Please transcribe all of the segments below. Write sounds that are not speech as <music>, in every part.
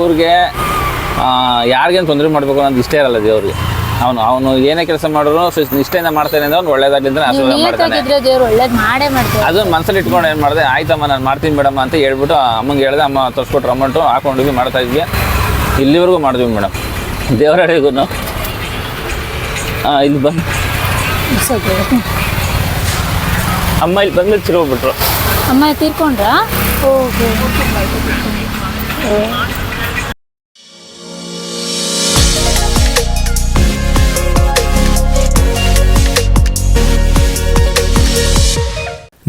ದೇವ್ರಿಗೆ ಯಾರಿಗೇನು ತೊಂದರೆ ಮಾಡಬೇಕು ಅನ್ನೋದು ಇಷ್ಟೇ ಇರಲ್ಲ ದೇವ್ರಿಗೆ. ಅವನು ಅವನು ಏನೇ ಕೆಲಸ ಮಾಡಿದ್ರು ನಿಷ್ಠೆಯಿಂದ ಮಾಡ್ತಾನೆ ಅಂದ್ರೆ ಅವ್ನು ಒಳ್ಳೇದಾಗಲಿ ಆಶೀರ್ವಾದ ಮಾಡ್ತಾನೆ. ನಿಯತ್ತಾಗಿದ್ರೆ ದೇವ್ರು ಒಳ್ಳೇದ್ ಮಾಡೇ ಮಾಡ್ತಾರೆ. ಅದನ್ನ ಮನಸ್ಸಲ್ಲಿ ಇಟ್ಕೊಂಡು ಏನು ಮಾಡಿದೆ ಆಯ್ತಮ್ಮ ನಾನು ಮಾಡ್ತೀನಿ ಮೇಡಮ್ ಅಂತ ಹೇಳ್ಬಿಟ್ಟು ಅಮ್ಮಂಗೆ ಹೇಳ್ದೆ ಅಮ್ಮ ತರ್ಸ್ಕೊಟ್ರು ಅಮೌಂಟು ಹಾಕೊಂಡ್ವಿ ಮಾಡ್ತಾ ಇದ್ವಿ. ಇಲ್ಲಿವರೆಗೂ ಮಾಡಿದ್ವಿ ಮೇಡಮ್. ದೇವರಡೆಗೂ ಹಾಂ ಇಲ್ಲಿ ಬಂದು ಅಮ್ಮ ಇಲ್ಲಿ ಬಂದ್ಮೇಲೆ ಚಿರೋಗ್ಬಿಟ್ರು ಅಮ್ಮ ತೀರ್ಕೊಂಡ್ರಾ? ಓಕೆ.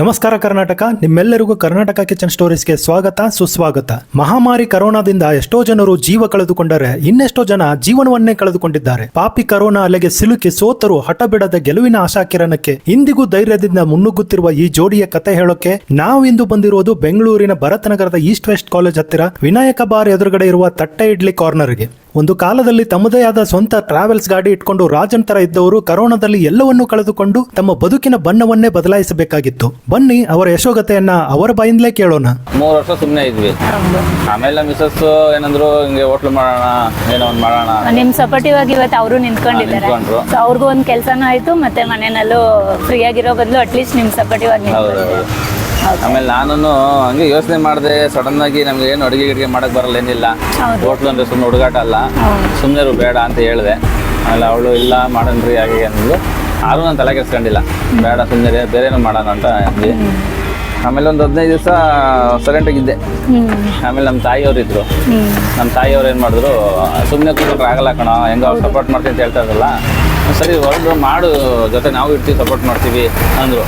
ನಮಸ್ಕಾರ ಕರ್ನಾಟಕ, ನಿಮ್ಮೆಲ್ಲರಿಗೂ ಕರ್ನಾಟಕ ಕಿಚನ್ ಸ್ಟೋರೀಸ್ಗೆ ಸ್ವಾಗತ, ಸುಸ್ವಾಗತ. ಮಹಾಮಾರಿ ಕರೋನಾದಿಂದ ಎಷ್ಟೋ ಜನರು ಜೀವ ಕಳೆದುಕೊಂಡರೆ ಇನ್ನೆಷ್ಟೋ ಜನ ಜೀವನವನ್ನೇ ಕಳೆದುಕೊಂಡಿದ್ದಾರೆ. ಪಾಪಿ ಕರೋನಾ ಅಲೆಗೆ ಸಿಲುಕಿ ಸೋತರು ಹಠ ಬಿಡದ ಗೆಲುವಿನ ಆಶಾಕಿರಣಕ್ಕೆ ಇಂದಿಗೂ ಧೈರ್ಯದಿಂದ ಮುನ್ನುಗ್ಗುತ್ತಿರುವ ಈ ಜೋಡಿಯ ಕತೆ ಹೇಳೋಕೆ ನಾವು ಇಂದು ಬಂದಿರುವುದು ಬೆಂಗಳೂರಿನ ಭರತನಗರದ ಈಸ್ಟ್ ವೆಸ್ಟ್ ಕಾಲೇಜ್ ಹತ್ತಿರ ವಿನಾಯಕ ಬಾರ್ ಎದುರುಗಡೆ ಇರುವ ತಟ್ಟೆ ಇಡ್ಲಿ ಕಾರ್ನರ್ಗೆ ಒಂದು ಕಾಲದಲ್ಲಿ ತಮ್ಮದೇ ಆದ ಸ್ವಂತ ಟ್ರಾವೆಲ್ಸ್ ಗಾಡಿ ಇಟ್ಕೊಂಡು ರಾಜನ್ ತರ ಇದ್ದವರು ಕರೋನಾದಲ್ಲಿ ಎಲ್ಲವನ್ನೂ ಕಳೆದುಕೊಂಡು ತಮ್ಮ ಬದುಕಿನ ಬಣ್ಣವನ್ನೇ ಬದಲಾಯಿಸಬೇಕಾಗಿತ್ತು. ಬನ್ನಿ ಅವರ ಯಶೋಗತೆಯನ್ನ ಅವರ ಬಾಯಿಂದಲೇ ಕೇಳೋಣ. ಮೂರು ವರ್ಷ ಸುಮ್ಮನೆ ಇದ್ವಿ. ಆಮೇಲೆ ಮಿಸಸ್ ಏನಂದ್ರು ಹಿಂಗೆ ಹೋಟ್ಲ್ ಮಾಡೋಣ ಏನೋ ಒಂದು ಮಾಡೋಣ ನಿಮ್ ಸಪೋರ್ಟಿವ್ ಆಗಿ ಇವತ್ತು ಅವರು ನಿಂತ್ಕೊಂಡಿದ್ದಾರೆ. ನಿಂತ್ಕೊಂಡ್ರು. ಸೊ ಅವ್ರಿಗೂ ಒಂದು ಕೆಲಸನೂ ಆಯ್ತು ಮತ್ತೆ ಮನೆಯಲ್ಲೂ ಫ್ರೀ ಆಗಿರೋ ಬದಲು ಅಟ್ಲೀಸ್ಟ್ ನಿಮ್ ಸಪೋರ್ಟಿವ್ ಆಗಿ ಹೌದು ಆಮೇಲೆ ನಾನು ಹಂಗೆ ಯೋಚನೆ ಮಾಡಿದೆ ಸಡನ್ ಆಗಿ ನಮ್ಗೆ ಏನು ಅಡುಗೆ ಗಿಡಿಗೆ ಮಾಡಕ್ ಬರಲ್ಲ ಏನಿಲ್ಲ. ಹೋಟ್ಲು ಅಂದ್ರೆ ಸುಮ್ಮನೆ ಹುಡುಗಾಟ ಅಲ್ಲ. ಸುಮ್ಮನೆ ಬೇಡ ಅಂತ ಹೇಳಿದೆ. ಆಮೇಲೆ ಅವಳು ಇಲ್ಲ ಮಾಡನ್ರಿ ಹಾಗೆ ಅಂದ್ಲು. ಆದ್ರೂ ನಾನು ತಲೆ ಕೆಡ್ಸ್ಕೊಂಡಿಲ್ಲ. ಬೇಡ ಸುಮ್ಮನೆ ಬೇರೆನೂ ಮಾಡೋಣ ಅಂತ ಅಂದ್ವಿ. ಆಮೇಲೆ ಒಂದು ಹದಿನೈದು ದಿವಸ ಸೈಲೆಂಟಾಗಿದ್ದೆ ಹ್ಮ್. ಆಮೇಲೆ ನಮ್ಮ ತಾಯಿಯವ್ರು ಇದ್ರು. ನಮ್ಮ ತಾಯಿಯವ್ರು ಏನು ಮಾಡಿದ್ರು ಸುಮ್ಮನೆ ಕೂತ್ಕೊಂಡ್ರೆ ಆಗಲ್ಲ ಕಣ ಹೆಂಗ ಅವ್ರು ಸಪೋರ್ಟ್ ಮಾಡ್ತೀನಿ ಅಂತ ಹೇಳ್ತಾ ಇದ್ರಲ್ಲ ಸರಿ ಹೊರಡು ಮಾಡು ಜೊತೆ ನಾವು ಇರ್ತೀವಿ ಸಪೋರ್ಟ್ ಮಾಡ್ತೀವಿ ಅಂದರು.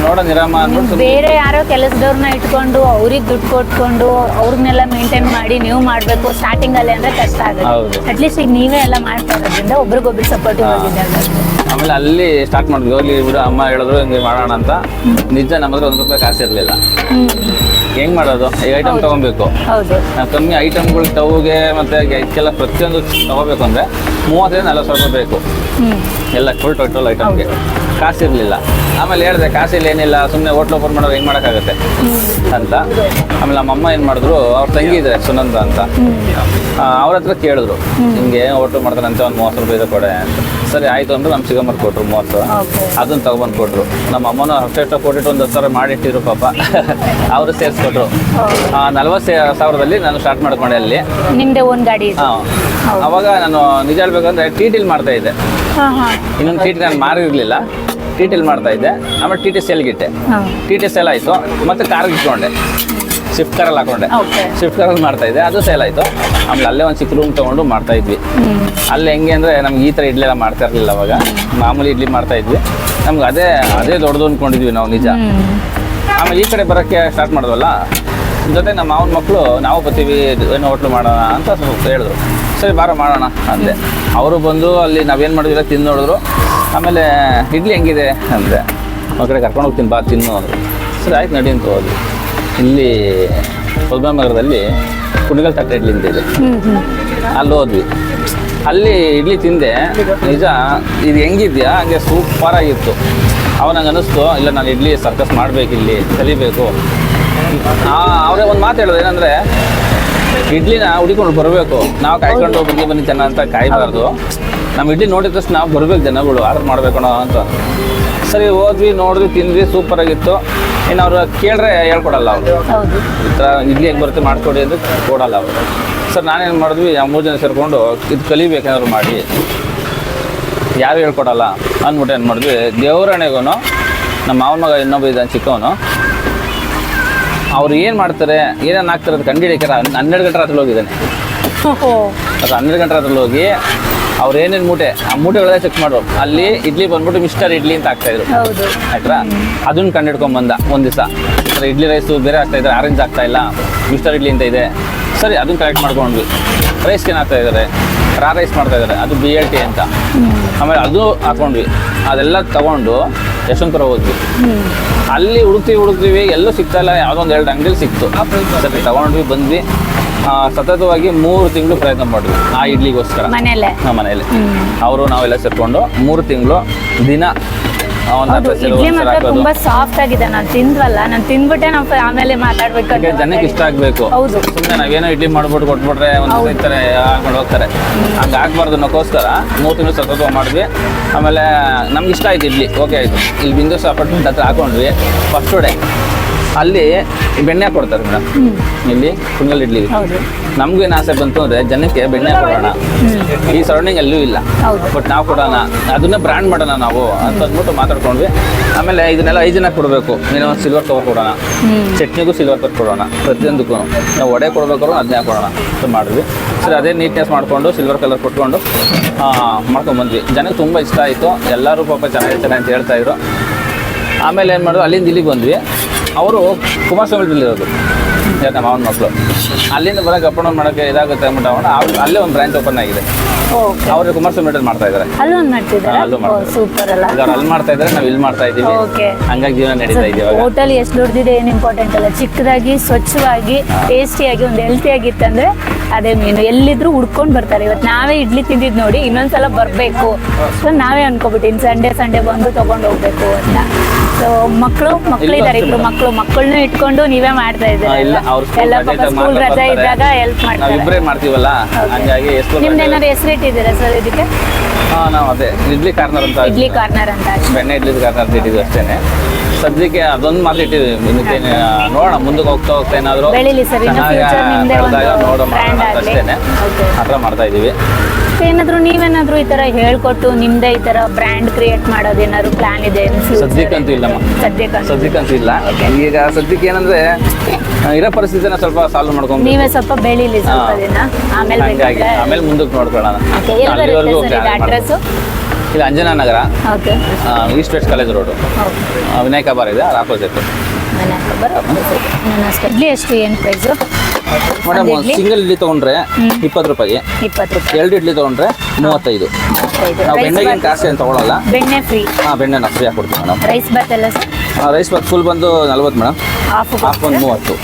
ಅಂದ್ಬಿಟ್ಟು ಸುಮ್ನೆ ಬೇರೆ ಯಾರೋ ಕೆಲಸದವ್ರನ್ನ ಇಟ್ಕೊಂಡು ಅವ್ರಿಗೆ ದುಡ್ಡು ಕೊಟ್ಕೊಂಡು ಅವ್ರನ್ನೆಲ್ಲ ಮೇಂಟೈನ್ ಮಾಡಿ ನೀವು ಮಾಡ್ಬೇಕು ಸ್ಟಾರ್ಟಿಂಗ್ ಅಲ್ಲಿ ಅಂದ್ರೆ ಕಷ್ಟ ಹೌದು. ಆಗುತ್ತೆ ಅಟ್ಲೀಸ್ಟ್ ಈಗ ನೀವೇ ಎಲ್ಲ ಮಾಡ್ತಾ ಇರೋದ್ರಿಂದ ಒಬ್ರಿಗೊಬ್ರು ಸಪೋರ್ಟಿವ್ ಆಗಿದ್ದಾರೆ ಆಮೇಲೆ ಅಲ್ಲಿ ಸ್ಟಾರ್ಟ್ ಮಾಡಿದ್ವಿ. ಅಲ್ಲಿ ಬಿಡು ಅಮ್ಮ ಹೇಳಿದ್ರು ಹಿಂಗೆ ಮಾಡೋಣ ಅಂತ. ನಿಜ ನಮ್ಮ ಹತ್ರ ಒಂದು ರೂಪಾಯಿ ಕಾಸು ಇರಲಿಲ್ಲ. ಹೆಂಗ್ ಮಾಡೋದು? ಈ ಐಟಮ್ ತಗೊಬೇಕು. ಹೌದು. ನಾವು ಕಮ್ಮಿ ಐಟಮ್ಗಳು ತಗೋಗೆ ಮತ್ತೆ ಇದಕ್ಕೆಲ್ಲ ಪ್ರತಿಯೊಂದು ತಗೋಬೇಕು ಅಂದ್ರೆ ಮೂವತ್ತರಿಂದ ನಲವತ್ತು ಸಾವಿರ ರೂಪಾಯಿ ಬೇಕು. ಹ್ಮ್. ಎಲ್ಲ ಫುಲ್ ಟೋಟಲ್ ಐಟಮ್ಗೆ ಕಾಸು ಇರಲಿಲ್ಲ. ಆಮೇಲೆ ಹೇಳಿದೆ ಕಾಸಿಲ್ಲ ಏನಿಲ್ಲ ಸುಮ್ಮನೆ ಹೋಟ್ಲ್ ಓಪನ್ ಮಾಡೋದು ಹೆಂಗೆ ಮಾಡೋಕ್ಕಾಗುತ್ತೆ? ಅಂತ. ಆಮೇಲೆ ನಮ್ಮಮ್ಮ ಏನು ಮಾಡಿದ್ರು ಅವ್ರ ತಂಗಿ ಇದ್ರೆ ಸುನಂದ ಅಂತ. ಅವ್ರ ಹತ್ರ ಕೇಳಿದ್ರು. ಹಿಂಗೆ ಹೋಟ್ಲು ಮಾಡ್ತಾರಂತೆ ಒಂದು ಮೂವತ್ತು ರೂಪಾಯಿ ಇದೆ ಕೊಡೆ ಅಂತ. ಸರಿ ಆಯಿತು ಅಂದ್ರೆ ನಮ್ಮ ಸಿಗಮ್ಮರು ಕೊಟ್ರು ಮೂವತ್ತು. ಅದನ್ನು ತಗೊಬಂದು ಕೊಟ್ರು. ನಮ್ಮ ಅಮ್ಮನ ಅಷ್ಟೆಷ್ಟು ಕೊಟ್ಟಿಟ್ಟು ಒಂದು ಹತ್ತು ಸಾವಿರ ಮಾಡಿಟ್ಟಿದ್ರು ಪಾಪ. <laughs> ಅವರು ಸೇರಿಸ್ಕೊಟ್ರು. ನಲ್ವತ್ತು ಸಾವಿರದಲ್ಲಿ ನಾನು ಸ್ಟಾರ್ಟ್ ಮಾಡ್ಕೊಂಡೆ ಅಲ್ಲಿ. ನಿಮ್ಮದೇ ಒಂದು ಗಾಡಿ ಹಾಂ. ಅವಾಗ ನಾನು ನಿಜ ಹೇಳ್ಬೇಕಂದ್ರೆ ಟಿ ಟಿಲ್ ಮಾಡ್ತಾ ಇದ್ದೆ. ಇನ್ನೊಂದು ಟಿ ಟಿ ನಾನು ಮಾರಿರಲಿಲ್ಲ. ಟಿ ಟಿಲ್ ಮಾಡ್ತಾ ಇದ್ದೆ. ಆಮೇಲೆ ಟಿ ಟಿ ಸೆಲ್ಗಿಟ್ಟೆ ಟಿ ಟಿ ಸೆಲ್ ಆಯಿತು. ಮತ್ತೆ ಕಾರ್ಗೆ ಇಟ್ಕೊಂಡೆ ಸ್ವಿಫ್ಟ್ ಕಾರಲ್ಲಿ ಹಾಕೊಂಡೆ. ಶಿಫ್ಟ್ ಸ್ವಿಫ್ಟ್ ಕಾರಲ್ಲಿ ಮಾಡ್ತಾ ಇದ್ದೆ. ಅದು ಸೇಲ್ ಆಯಿತು. ಆಮೇಲೆ ಅಲ್ಲೇ ಒಂದು ಚಿಕ್ಕ ರೂಮ್ ತೊಗೊಂಡು ಮಾಡ್ತಾ ಇದ್ವಿ. ಅಲ್ಲಿ ಹೆಂಗೆ ಅಂದರೆ ನಮ್ಗೆ ಈ ಥರ ಇಡ್ಲಿ ಎಲ್ಲ ಮಾಡ್ತಾ ಇರಲಿಲ್ಲ ಅವಾಗ. ಮಾಮೂಲಿ ಇಡ್ಲಿ ಮಾಡ್ತಾ ಇದ್ವಿ. ನಮ್ಗೆ ಅದೇ ಅದೇ ದೊಡ್ಡದು ಅಂದ್ಕೊಂಡಿದ್ವಿ ನಾವು ನಿಜ. ಆಮೇಲೆ ಈ ಕಡೆ ಬರೋಕ್ಕೆ ಸ್ಟಾರ್ಟ್ ಮಾಡಿದ್ವಲ್ಲ? ಜೊತೆ ನಮ್ಮ ಮಾವನ ಮಕ್ಕಳು ನಾವು ಬರ್ತೀವಿ ಏನು ಹೋಟ್ಲು ಮಾಡೋಣ ಅಂತ ಸ್ವಲ್ಪ ಹೇಳಿದ್ರು. ಸರಿ, ಬಾರ, ಮಾಡೋಣ ಅಂದೆ. ಅವರು ಬಂದು ಅಲ್ಲಿ ನಾವೇನು ಮಾಡಿದ್ರೆ ತಿಂದು ನೋಡಿದ್ರು. ಆಮೇಲೆ, ಇಡ್ಲಿ ಹೆಂಗಿದೆ? ಅಂದೆ. ಅವ್ರ ಕಡೆ ಕರ್ಕೊಂಡು ಹೋಗ್ತೀನಿ, ಬಾ, ತಿನ್ನು, ಅಂದರು. ಸರಿ, ಆಯ್ತು, ನಡಿ ಅಂತ ಹೋದ್ವಿ. ಇಲ್ಲಿ ನಗರದಲ್ಲಿ ಕುಣಿಗಲ್ ತಟ್ಟೆ ಇಡ್ಲಿ ಅಂತ ಇದೆ. ಅಲ್ಲಿ ಹೋದ್ವಿ. ಅಲ್ಲಿ ಇಡ್ಲಿ ತಿಂದೆ. ನಿಜ, ಇದು ಹೆಂಗಿದ್ಯಾ? ಹಂಗೆ ಸೂಪರ್ ಆಗಿತ್ತು. ಅವನಂಗೆ ನಂಗೆ ಅನ್ನಿಸ್ತು, ಇಲ್ಲ, ನಾನು ಇಡ್ಲಿ ಸರ್ಕಸ್ ಮಾಡಬೇಕು ಇಲ್ಲಿ, ಕಲಿಬೇಕು. ಅವರೇ ಒಂದು ಮಾತು ಹೇಳೋದು ಏನಂದರೆ ಇಡ್ಲಿನ ಹುಡಿಕೊಂಡು ಬರಬೇಕು. ನಾವು ಕಾಯ್ಕೊಂಡು ಬನ್ನಿ ಬನ್ನಿ ಜನ ಅಂತ ಕಾಯ್ಬಾರ್ದು. ನಮ್ಮ ಇಡ್ಲಿ ನೋಡಿದ ತಕ್ಷಣ ನಾವು ಬರಬೇಕು ಜನಗಳು ಆರ್ಡರ್ ಮಾಡ್ಬೇಕಣ ಅಂತ. ಸರಿ ಹೋದ್ವಿ ನೋಡಿದ್ವಿ ತಿಂದ್ವಿ ಸೂಪರ್ ಆಗಿತ್ತು. ಇನ್ನು ಅವ್ರು ಕೇಳ್ರೆ ಹೇಳ್ಕೊಡಲ್ಲ ಅವರು. ಈ ಥರ ಇಡ್ಲಿ ಹೆಂಗೆ ಬರುತ್ತೆ ಮಾಡಿಕೊಡಿ ಅಂತ ಕೊಡಲ್ಲ ಅವರು. ಸರ್ ನಾನೇನು ಮಾಡಿದ್ವಿ ಆ ಮೂರು ಜನ ಸೇರಿಕೊಂಡು ಇದು ಕಲಿಬೇಕೇನಾದ್ರು ಮಾಡಿ. ಯಾರು ಹೇಳ್ಕೊಡಲ್ಲ. ಅಂದ್ಬಿಟ್ಟು ಏನು ಮಾಡಿದ್ವಿ ದೇವರಣೆಗೂ ನಮ್ಮ ಮಾವನ ಮಗ ಇನ್ನೊಬ್ಬ ಇದ್ದಾನೆ ಚಿಕ್ಕವನು ಅವ್ರು ಏನು ಮಾಡ್ತಾರೆ ಏನೇನು ಹಾಕ್ತಾರೆ ಅದು ಕಂಡಿಡಿಕಾರ ಹನ್ನೆರಡು ಗಂಟೆ ರಾತ್ರಿ ಹೋಗಿದ್ದಾನೆ. ಅದು ಹನ್ನೆರಡು ಗಂಟೆ ರಾತ್ರಿ ಹೋಗಿ ಅವ್ರು ಏನೇನು ಮೂಟೆ ಆ ಮೂಟೆಗಳೆಲ್ಲ ಚೆಕ್ ಮಾಡು ಅಲ್ಲಿ ಇಡ್ಲಿ ಬಂದ್ಬಿಟ್ಟು ಮಿಸ್ಟರ್ ಇಡ್ಲಿ ಅಂತ ಆಗ್ತಾ ಇದ್ರು. ಆಯ್ತಾ? ಅದನ್ನ ಕಂಡು ಬಂದ ಒಂದು ದಿವಸ. ಇಡ್ಲಿ ರೈಸು ಬೇರೆ ಆಗ್ತಾ ಇದ್ದಾರೆ ಆರೆಂಜ್ ಆಗ್ತಾ ಇಲ್ಲ. ಮಿಸ್ಟರ್ ಇಡ್ಲಿ ಅಂತ ಇದೆ. ಸರಿ ಅದನ್ನ ಕಲೆಕ್ಟ್ ಮಾಡ್ಕೊಂಡ್ವಿ. ರೈಸ್ಗೆ ಏನು ಹಾಕ್ತಾ ಇದ್ದಾರೆ? ರಾ ರೈಸ್ ಮಾಡ್ತಾ ಇದ್ದಾರೆ. ಅದು ಬಿ ಎಲ್ ಟಿ ಅಂತ. ಆಮೇಲೆ ಅದು ಹಾಕೊಂಡ್ವಿ. ಅದೆಲ್ಲ ತಗೊಂಡು ಯಶವಂತಪುರ ಹೋದ್ವಿ. ಅಲ್ಲಿ ಹುಡುಕ್ತೀವಿ ಹುಡುಕ್ತೀವಿ. ಎಲ್ಲೂ ಸಿಗ್ತಾ ಇಲ್ಲ. ಯಾವುದೋ ಒಂದು ಎರಡು ಅಂಗಡಿಲಿ ಸಿಕ್ತು. ಸರಿ ತಗೊಂಡ್ವಿ ಬಂದ್ವಿ. ಸತತವಾಗಿ ಮೂರು ತಿಂಗಳು ಪ್ರಯತ್ನ ಮಾಡಿದ್ವಿ ಆ ಇಡ್ಲಿಗೋಸ್ಕರ. ಮನೆಯಲ್ಲೇ. ನಮ್ಮ ಮನೆಯಲ್ಲಿ. ಅವರು ನಾವೆಲ್ಲ ಸೇರ್ಕೊಂಡು ಮೂರು ತಿಂಗಳು ದಿನ ಇಡ್ಲಿ ಮಾತ್ರ ತುಂಬಾ ಸಾಫ್ಟ್ ಆಗಿದೆ ನಾನು ತಿಂದ್ವಲ್ಲ ನಾನು ತಿಂದ್ಬಿಟ್ಟೆ ನಾವು ಆಮೇಲೆ ಮಾತಾಡ್ಬೇಕು ಜನಕ್ಕೆ ಇಷ್ಟ ಆಗ್ಬೇಕು. ಹೌದು. ಸುಮ್ಮನೆ ನಾವೇನೋ ಇಡ್ಲಿ ಮಾಡ್ಬಿಟ್ಟು ಕೊಟ್ಬಿಟ್ರೆ ಒಂದು ಇರ್ತಾರೆ ಹಾಕೊಂಡು ಹೋಗ್ತಾರೆ. ಹಂಗೆ ಆಗ್ಬಾರ್ದು ಅನ್ನೋಕ್ಕೋಸ್ಕರ ಮೂರು ತಿಂಗಳು ಸತತ ಮಾಡಿದ್ವಿ. ಆಮೇಲೆ ನಮ್ಗೆ ಇಷ್ಟ ಆಯ್ತು ಇಡ್ಲಿ. ಓಕೆ ಆಯ್ತು. ಇಲ್ಲಿ ಬಿಂದು ಅಪಾರ್ಟ್ಮೆಂಟ್ ಹತ್ರ ಹಾಕೊಂಡ್ವಿ. ಫಸ್ಟ್ ಡೇ ಅಲ್ಲಿ ಬೆಣ್ಣೆ ಕೊಡ್ತಾರೆ ಮೇಡಮ್. ಇಲ್ಲಿ ಕುಂಗಲ್ ಇಡ್ಲಿ. ನಮ್ಗೂ ಏನು ಆಸೆ ಬಂತು ಅಂದ್ರೆ ಜನಕ್ಕೆ ಬೆಣ್ಣೆ ಕೊಡೋಣ. ಈ ಸರೌಂಡಿಂಗ್ ಎಲ್ಲೂ ಇಲ್ಲ. ಬಟ್ ನಾವು ಕೊಡೋಣ. ಅದನ್ನ ಬ್ರ್ಯಾಂಡ್ ಮಾಡೋಣ ನಾವು. ಅಂತ ಅಂದ್ಬಿಟ್ಟು ಮಾತಾಡ್ಕೊಂಡ್ವಿ. ಆಮೇಲೆ ಇದನ್ನೆಲ್ಲ ಐದು ಕೊಡಬೇಕು. ನೀನು ಒಂದು ಸಿಲ್ವರ್ ಕವರ್ ಕೊಡೋಣ. ಚಟ್ನಿಗೂ ಸಿಲ್ವರ್ ಕವರ್ ಕೊಡೋಣ. ಪ್ರತಿಯೊಂದಕ್ಕೂ. ನಾವು ವಡೆ ಕೊಡ್ಬೇಕಾದ್ರು ಅದನ್ನೇ ಕೊಡೋಣ ಅಂತ ಮಾಡಿದ್ವಿ. ಸರಿ ಅದೇ ನೀಟ್ನೆಸ್ ಮಾಡಿಕೊಂಡು ಸಿಲ್ವರ್ ಕಲರ್ ಕೊಟ್ಕೊಂಡು ಮಾಡ್ಕೊಂಡ್ಬಂದ್ವಿ ಜನಕ್ಕೆ ತುಂಬ ಇಷ್ಟ ಆಯಿತು. ಎಲ್ಲರೂ ಪಾಪ ಚೆನ್ನಾಗಿರ್ತಾರೆ ಚೆನ್ನಾಗಿ ಅಂತ ಹೇಳ್ತಾ ಇದ್ರು. ಆಮೇಲೆ ಏನು ಮಾಡಿದ್ರು ಅಲ್ಲಿಂದ ಇಲ್ಲಿಗೆ ಬಂದ್ವಿ. ಅವರು ಕುಮಾರಸ್ವಾಮಿ ಇರೋದು ನಮ್ಮ ಮಾವನ ಮಕ್ಕಳು ಅಲ್ಲಿಂದ ಬರೋಕೆ ಅಪ್ ಡೌನ್ ಮಾಡೋಕ್ಕೆ ಇದಾಗುತ್ತೆ ಅಂದ್ಬಿಟ್ಟು ಅವನು ಅವ್ರು ಅಲ್ಲೇ ಒಂದು ಬ್ರ್ಯಾಂಚ್ ಓಪನ್ ಆಗಿದೆ. ಓಕೆ ಅವರು ಕುಮಾರಸ್ವಾಮಿ ಮಾಡ್ತಾ ಇದ್ದಾರೆ ಅಲ್ಲೊಂದು ಮಾಡ್ತಿದ್ದಾರೆ ಅಲ್ಲೂ. ಸೂಪರ್ ಅಲ್ಲ. ಅವ್ರು ಅಲ್ಲಿ ಮಾಡ್ತಾ ಇದ್ದಾರೆ ನಾವು ಇಲ್ಲಿ ಮಾಡ್ತಾ ಇದ್ದೀವಿ. Okay. ಹಂಗಾಗಿ ಜೀವನ ನಡೀತಾ ಇದೀವಿ ಹೋಟೆಲ್ ಎಷ್ಟು ದೊಡ್ಡದಿದೆ ಏನು ಇಂಪಾರ್ಟೆಂಟ್ ಅಲ್ಲ? ಚಿಕ್ಕದಾಗಿ ಸ್ವಚ್ಛವಾಗಿ ಟೇಸ್ಟಿಯಾಗಿ ಒಂದು ಹೆಲ್ತಿಯಾಗಿತ್ತಂದ್ರೆ ಅದೇ ಮೀನು ಎಲ್ಲಿದ್ರು ಹುಡ್ಕೊಂಡು ಬರ್ತಾರೆ. ಇವತ್ತು ನಾವೇ ಇಡ್ಲಿ ತಿಂದಿದ್ ನೋಡಿ ಇನ್ನೊಂದ್ಸಲ ಬರಬೇಕು. ಸೊ ನಾವೇ ಅನ್ಕೋಬಿಟ್ಟಿನಿ ಸಂಡೇ ಸಂಡೇ ಬಂದು ತಗೊಂಡು ಹೋಗ್ಬೇಕು ಅಂತ. ಸೊ ಮಕ್ಕಳು ಮಕ್ಕಳಿದ್ದಾರೆ ಇಬ್ರು ಮಕ್ಕಳು ಮಕ್ಕಳನ್ನ ಇಟ್ಕೊಂಡು ನೀವೇ ಮಾಡ್ತಾ ಇದ್ದಾರೆ? ಎಲ್ಲ ಸ್ಕೂಲ್ ರಜೆ ಇದ್ದಾಗ ಹೆಲ್ಪ್ ಮಾಡ್ತಾರೆ. ಮಾಡ್ತೀವಲ್ಲ? ಹಂಗಾಗಿ ಎಷ್ಟು ನಿಮ್ದು ಏನಾದ್ರು ಹೆಸರಿಟ್ಟಿದ್ದೀರಾ ಸರ್ ಇದಕ್ಕೆ? ನಾವು ಅದೇ ಇಡ್ಲಿ ಕಾರ್ನರ್ ಅಂತ ಇಡ್ಲಿ ಕಾರ್ನರ್ ಅಂತ. ಬೆಣ್ಣೆ ಇಡ್ಲಿ ಕಾರ್ನರ್ ಅಂತ ಇಟ್ಟಿದ್ದೀವಿ ಅಷ್ಟೇನೆ. ಸದ್ಯಕ್ಕೆ ಅದೊಂದು ಮಾತ್ರ ಇಟ್ಟಿದ್ದೀವಿ ಇದಕ್ಕೆ ನೋಡೋಣ ಮುಂದಕ್ಕೆ ಹೋಗ್ತಾ ಹೋಗ್ತಾ ಏನಾದರೂ ಬೆಳಿಲಿ ಸರ್ ಇನ್ನು ಫ್ಯೂಚರ್ ನಿಮ್ಮದೇ ಒಂದು ಆಗ್ಲಿ. ಆ ಥರ ಮಾಡ್ತಾ ಇದ್ದೀವಿ. ಏನಾದರೂ ನೀವೇನಾದರೂ ಈ ತರ ಹೇಳ್ಕೊಟ್ಟು ನಿಮ್ಮದೇ ಈ ಥರ ಬ್ರ್ಯಾಂಡ್ ಕ್ರಿಯೇಟ್ ಮಾಡೋದು ಏನಾದರೂ ಪ್ಲ್ಯಾನ್ ಇದೆ? ಸದ್ಯಕ್ಕಂತೂ ಇಲ್ಲಮ್ಮ. ಸದ್ಯಕ್ಕೆ ಸದ್ಯಕ್ಕಂತೂ ಇಲ್ಲ. ಈಗ ಸದ್ಯಕ್ಕೆ ಏನಂದ್ರೆ ಇರೋ ಪರಿಸ್ಥಿತಿನ ಸ್ವಲ್ಪ ಸಾಲ್ವ್ ಮಾಡ್ಕೊಂಡು ನೀವೇ ಸ್ವಲ್ಪ ಬೆಳಿಲಿ ಸ್ವಲ್ಪ ದಿನ. ಆಮೇಲೆ ಆಮೇಲೆ ಮುಂದಕ್ಕೆ ನೋಡ್ಕೊಳ್ಳೋಣ. ಅಡ್ರೆಸ್ಸು ಅಲ್ಲಿವರೆಗೂ ಇದು Anjana Nagar. Okay. East west college road. Vinayaka bar ಇದೆ ಅದು ಆಪೋಸಿಟ್. ಇಡ್ಲಿ ಎಷ್ಟು ಏನು ಪ್ರೈಸು ಮೇಡಮ್ ಸಿಂಗಲ್ ಇಡ್ಲಿ? ತೊಗೊಂಡ್ರೆ ಇಪ್ಪತ್ತು ರೂಪಾಯಿ. ಇಪ್ಪತ್ತು ರೂಪಾಯಿ. ಎರಡು ಇಡ್ಲಿ ತಗೊಂಡ್ರೆ ಮೂವತ್ತೈದು. ನಾವು ಬೆಣ್ಣೆಗೆ ಕಾಸು ಏನು ತೊಗೊಳಲ್ಲ. ಬೆಣ್ಣೆ ಫ್ರೀ ಹಾಂ ಬೆಣ್ಣೆ ನಾವು ಫ್ರೀ ಹಾಕ್ಕೊಡ್ತೀವಿ ಮೇಡಮ್ ರೈಸ್ ಬಾತ್ ಎಲ್ಲ ಸರ್ ರೈಸ್ ಬಾತ್ ಫುಲ್ ಬಂದು ನಲ್ವತ್ತು ಮೇಡಮ್ ಹಾಫ್ ಹಾಫ್ ಒಂದು ಮೂವತ್ತು.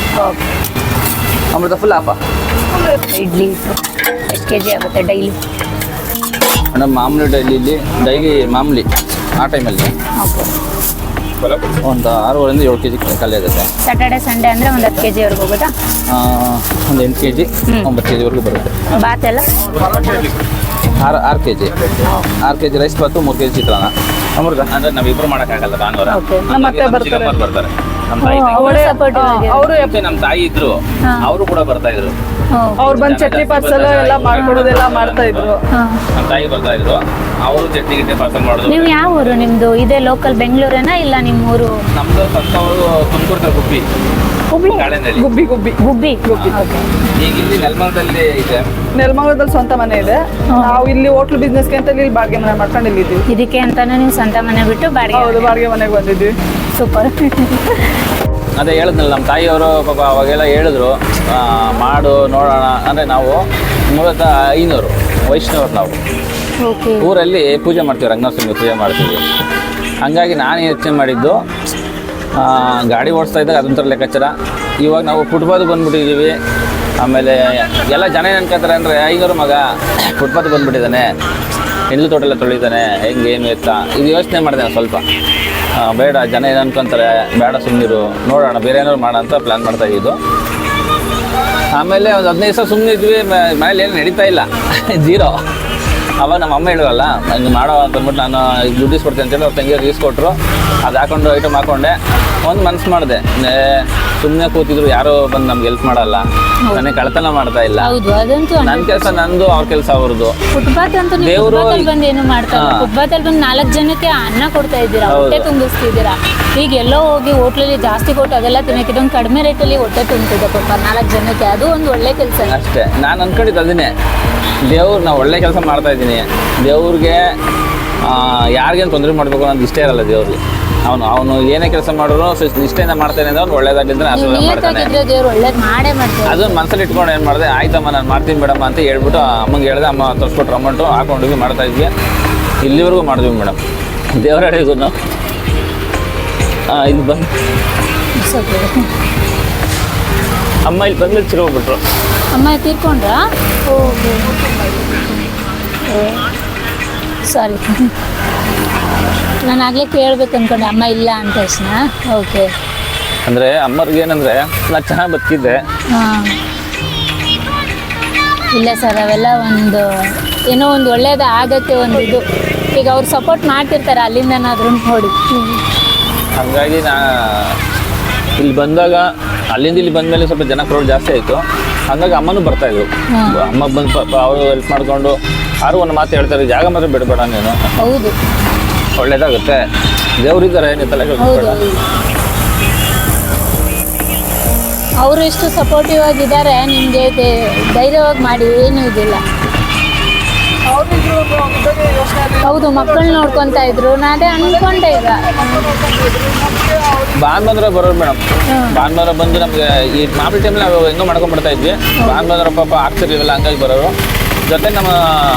ಅಮೃತ ಫುಲ್ ಹಾಫ ಇಡ್ಲಿ ಎಷ್ಟು ಕೆ ಜಿ ಆಗುತ್ತೆ ಡೈಲಿ? ಮೇಡಮ್ ಮಾಮೂಲಿ ಡೈಲಿ ಡೈಲಿ ಮಾಮೂಲಿ ಆ ಟೈಮಲ್ಲಿ ಓಕೆ. ಒಂದು ಆರೂವರೆಯಿಂದ ಏಳು ಕೆ ಜಿ ಖಾಲಿ ಆಗುತ್ತೆ. ಸ್ಯಾಟರ್ಡೆ ಸಂಡೇ ಅಂದರೆ ಒಂದು ಹತ್ತು ಕೆ ಜಿವರೆಗೆ ಹೋಗುತ್ತಾ? ಒಂದು ಎಂಟು ಕೆ ಜಿ ಒಂಬತ್ತು ಕೆ ಜಿವರೆಗೂ ಬರುತ್ತೆ. ಬಾತ್ ಎಲ್ಲ ಆರು ಆರು ಕೆ ಜಿ ಆರು ಕೆ ಜಿ ರೈಸ್ ಬಾತು ಮೂರು ಕೆ ಜಿ ಚಿತ್ರಾನ್ನ. ಅಮೃತ. ಅಂದರೆ ನಾವಿಬ್ಬರು ಮಾಡೋಕ್ಕಾಗಲ್ಲ ಭಾನುವಾರ. Okay. ನಮ್ಮ ಅತ್ತೆ ಬರ್ತಾರೆ. ಬರ್ತಾರೆ. ನಮ್ಮ ತಾಯಿ ಅವರು ಸಪೋರ್ಟಿವ್ ಆಗಿ ಅವರು ಮತ್ತೆ ನಮ್ಮ ತಾಯಿ ಇದ್ರು. ಅವರು ಕೂಡ ಬರ್ತಾ ಇದ್ರು. ಅವ್ರು ಬಂದ್ ಚಟ್ನಿ ಪಾರ್ಸಲ್ ಎಲ್ಲ ಮಾಡ್ಕೊಡೋದೆಲ್ಲ ಮಾಡ್ತಾ ಇದ್ರು. ನಮ್ಮ ತಾಯಿ ಬರ್ತಾ ಇದ್ರು. ಅವರು ಚಟ್ನಿ ಪಾರ್ಸಲ್ ಮಾಡೋದು. ನೀವು ಯಾವ ಊರು? ನಿಮ್ದು ಇದೆ ಲೋಕಲ್ ಬೆಂಗಳೂರೇನಾ ಇಲ್ಲ ನಿಮ್ಮ ಊರು? ನಮ್ದು ಸ್ವಂತ ಅವರು ತುಮಕೂರು ಗುಬ್ಬಿ. ಹುಬ್ಳಿ ಕಾಳೆನಲ್ಲಿ. ಗುಬ್ಬಿ ಗುಬ್ಬಿ. ಗುಬ್ಬಿ ಓಕೆ ಈಗ ಇಲ್ಲಿ ನೆಲಮಂಗಲದಲ್ಲಿ ಇದೆ. ನೆಲಮಂಗಲದಲ್ಲಿ ಸ್ವಂತ ಮನೆ ಇದೆ. ನಾವು ಇಲ್ಲಿ ಹೋಟ್ಲ್ ಬಿಸ್ನೆಸ್ಗೆ ಅಂತ ಇಲ್ಲಿ ಬಾಡಿಗೆ ಮನೆ ಮಾಡ್ಕೊಂಡು ಇಲ್ಲಿದ್ದೀವಿ ಇದಕ್ಕೆ ಅಂತಾನೆ ನೀವು ಸ್ವಂತ ಮನೆ ಬಿಟ್ಟು ಬಾಡಿಗೆ ಹೌದು ಬಾಡಿಗೆ ಮನೆಗೆ ಬಂದಿದ್ವಿ ಸೂಪರ್ ಅದೇ ಹೇಳಿದ್ನಲ್ಲ ನಮ್ಮ ತಾಯಿಯವರು ಪಾಪ ಅವಾಗೆಲ್ಲ ಹೇಳಿದ್ರು ಆ, ಮಾಡು ನೋಡೋಣ. ಅಂದರೆ ನಾವು ಮೂಲತಃ ಐನೂರು ವೈಷ್ಣವರು ನಾವು. ಓಕೆ ಊರಲ್ಲಿ ಪೂಜೆ ಮಾಡ್ತೀವಿ ರಂಗನಾಥಸ್ವಾಮಿ ಪೂಜೆ ಮಾಡ್ತೀವಿ. ಹಂಗಾಗಿ ನಾನು ಯೋಚನೆ ಮಾಡಿದ್ದು ಗಾಡಿ ಓಡಿಸ್ತಾ ಇದ್ದಾಗ ಅದೊಂಥರ ಲೆಕ್ಕಾಚಾರ. ಇವಾಗ ನಾವು ಫುಟ್ಪಾತ್ ಬಂದ್ಬಿಟ್ಟಿದ್ದೀವಿ. ಆಮೇಲೆ ಎಲ್ಲ ಜನ ಏನು ಅನ್ಕೋತಾರೆ ಅಂದರೆ ಐನೂರು ಮಗ ಫುಟ್ಪಾತ್ ಬಂದ್ಬಿಟ್ಟಿದ್ದಾನೆ. ಹೆಣ್ಣು ತೋಟೆಲ್ಲ ತೊಳಿತಾನೆ ಹೆಂಗೆ, ಏನು ಎತ್ತ? ಇದು ಯೋಚನೆ ಮಾಡಿದೆ ಸ್ವಲ್ಪ. ಬೇಡ, ಜನ ಏನು ಅನ್ಕೊಂತಾರೆ, ಬೇಡ ಸುಮ್ಮನಿರು ನೋಡೋಣ, ಬೇರೆ ಏನಾದ್ರು ಮಾಡೋಣ ಅಂತ ಪ್ಲ್ಯಾನ್ ಮಾಡ್ತಾ ಇದ್ದು. ಆಮೇಲೆ ಒಂದು ಹದಿನೈದು ದಿವಸ ಸುಮ್ಮನೆ ಇದ್ವಿ ಮ- ಮನೇಲಿ ಏನು ನಡೀತಾ ಇಲ್ಲ. <laughs> ಜೀರೋ ಅವಾಗ ನಮ್ಮ ಅಮ್ಮ ಹೇಳುವಲ್ಲ ಹಂಗೆ ಮಾಡೋ ಅಂತ ಅಂದ್ಬಿಟ್ಟು ನಾನು ದುಡ್ಡು ಇಸ್ಕೊಡ್ತೀನಿ ಅಂತೇಳಿ ಅವ್ರ ತಂಗಿಯವ್ರು ಇಸ್ಕೊಟ್ರು ಅದು ಹಾಕೊಂಡು ಐಟಮ್ ಹಾಕೊಂಡೆ. ಒಂದು ಮನ್ಸು ಮಾಡಿದೆ. ಸುಮ್ಮನೆ ಕೂತಿದ್ರು ಯಾರೋ ಬಂದು ನಮ್ಗೆ ಹೆಲ್ಪ್ ಮಾಡಲ್ಲ. ನನಗೆ ಕಳ್ತನ ಮಾಡ್ತಾ ಇಲ್ಲ. ಹೌದು ಅದಂತೂ ನನ್ನ ಕೆಲಸ ನಂದು ಅವ್ರ ಕೆಲಸ ಅವ್ರದ್ದು ಫುಟ್ಪಾತ್ ಅಂತೂ ದೇವ್ರು- ಬಂದು ಏನು ಮಾಡ್ತಾ ಇಲ್ಲ. ಫುಟ್ಪಾತ್ ಅಲ್ಲಿ ಬಂದು ನಾಲ್ಕು ಜನಕ್ಕೆ ಅನ್ನ ಕೊಡ್ತಾ ಇದ್ದೀರಾ. ಹೊಟ್ಟೆ ತುಂಬಿಸ್ತಿದ್ದೀರಾ? ಈಗ ಎಲ್ಲೋ ಹೋಗಿ ಹೋಟ್ಲಲ್ಲಿ ಜಾಸ್ತಿ ಕೊಟ್ಟು ಅದೆಲ್ಲ ತಿನ್ನಕ್ಕೆ ಇದೊಂದು ಕಡಿಮೆ ರೇಟಲ್ಲಿ ಹೊಟ್ಟೆ ತುಂಬಿದೆ ಪಾಪ ನಾಲ್ಕು ಜನಕ್ಕೆ. ಅದು ಒಂದು ಒಳ್ಳೆ ಕೆಲಸ. ಅಷ್ಟೇ. ನಾನು ಅನ್ಕೊಂಡಿದ್ದು ಅದನ್ನೇ ದೇವ್ರು ನಾವು ಒಳ್ಳೆ ಕೆಲಸ ಮಾಡ್ತಾ ಇದ್ದೀನಿ. ದೇವ್ರಿಗೆ ಯಾರಿಗೇನು ತೊಂದರೆ ಮಾಡಬೇಕು ಅನ್ನೋದು ಇಷ್ಟೇ ಇರಲ್ಲ ದೇವ್ರಿಗೆ. ಅವನು ಅವನು ಏನೇ ಕೆಲಸ ಮಾಡಿದ್ರು ನಿಷ್ಠೆಯಿಂದ ಮಾಡ್ತಾನೆ ಅಂದ್ರೆ ಅವ್ನು ಒಳ್ಳೇದಾಗಿದ್ದರೆ ಆಶೀರ್ವಾದ ಮಾಡ್ತಾನೆ. ದೇವ್ರು ಅದನ್ನ ಮನಸ್ಸಲ್ಲಿ ಇಟ್ಕೊಂಡು ಏನು ಮಾಡಿದೆ ಆಯ್ತಮ್ಮ ನಾನು ಮಾಡ್ತೀನಿ ಮೇಡಮ್ ಅಂತ ಹೇಳ್ಬಿಟ್ಟು ಅಮ್ಮಂಗೆ ಹೇಳಿದೆ ಅಮ್ಮ ತರಿಸ್ಕೊಟ್ರು ಅಮೌಂಟು ಹಾಕೊಂಡ್ವಿ ಮಾಡ್ತಾ ಇದ್ವಿ. ಇಲ್ಲಿವರೆಗೂ ಮಾಡಿದ್ವಿ ಮೇಡಮ್. ದೇವರಡಿಗೂ ಹಾಂ ಇಲ್ಲಿ ಬಂದು ಅಮ್ಮ ಇಲ್ಲಿ ಬಂದ್ಮೇಲೆ ಚುರು ಹೋಗ್ಬಿಟ್ರು ಅಮ್ಮ ತಿರ್ಕೊಂಡ್ರಾ? ಸಾರಿ ನಾನು ಆಗಲೇ ಕೇಳ್ಬೇಕು ಅನ್ಕೊಂಡೆ ಅಮ್ಮ ಇಲ್ಲ ಅಂತ ತಕ್ಷಣ ಓಕೆ ಅಂದರೆ ಅಮ್ಮರಿಗೆ ಏನಂದರೆ ನಾನು ಚೆನ್ನಾಗಿ ಬದುಕಿದ್ದೆ. ಹಾಂ. ಇಲ್ಲ ಸರ್ ಅವೆಲ್ಲ ಒಂದು ಏನೋ ಒಂದು ಒಳ್ಳೇದು ಆಗತ್ತೆ ಒಂದು ಇದು. ಈಗ ಅವ್ರು ಸಪೋರ್ಟ್ ಮಾಡ್ತಿರ್ತಾರೆ ಅಲ್ಲಿಂದನಾದ್ರೂ ನೋಡಿ. ಹಾಗಾಗಿ ನಾ ಇಲ್ಲಿ ಬಂದಾಗ ಅಲ್ಲಿಂದ ಇಲ್ಲಿ ಬಂದ ಮೇಲೆ ಸ್ವಲ್ಪ ಜನ ಕ್ರೌಡ್ ಜಾಸ್ತಿ ಆಯಿತು. ಹಂಗಾಗಿ ಅಮ್ಮನೂ ಬರ್ತಾಯಿದ್ರು. ಅಮ್ಮ ಬಂದು ಸ್ವಲ್ಪ ಅವರು ಹೆಲ್ಪ್ ಮಾಡಿಕೊಂಡು ಯಾರು ಒಂದು ಮಾತು ಹೇಳ್ತಾರೆ ಜಾಗ ಮಾತ್ರ ಬಿಡಬೇಡ ನೀನು. ಹೌದು. ಒಳ್ಳೇದಾಗುತ್ತೆ. ದೇವ್ರಿದ್ದಾರೆ ನೀನು ತಲೆ ಹೌದು ಕೆಡಿಸ್ಬೇಡ. ಅವರು ಎಷ್ಟು ಸಪೋರ್ಟಿವ್ ಆಗಿದ್ದಾರೆ ನಿಮಗೆ ಧೈರ್ಯವಾಗಿ ಮಾಡಿ ಏನೂ ಇದಿಲ್ಲ. ಹೌದು ಮಕ್ಕಳು ನೋಡ್ಕೊಂತ ಇದ್ರು. ನಾನೇ ಅನ್ಕೊಂಡೆ ಈಗ. ಭಾನುವಾರ ಬರೋರು ಮೇಡಮ್. ಹ್ಮ್. ಭಾನುವಾರ ಬಂದು ನಮಗೆ ಈ ಮಾಮೂಲಿ ಟೈಮಲ್ಲಿ ನಾವು ಹೆಂಗೋ ಮಾಡ್ಕೊಂಡ್ಬಿಡ್ತಾ ಇದ್ವಿ. ಭಾನುವಾರ ಪಾಪ ಆಗ್ತಿರ್ಲಿಲ್ಲ ಹಂಗಾಗಿ ಬರೋರು. ಜೊತೆ ನಮ್ಮ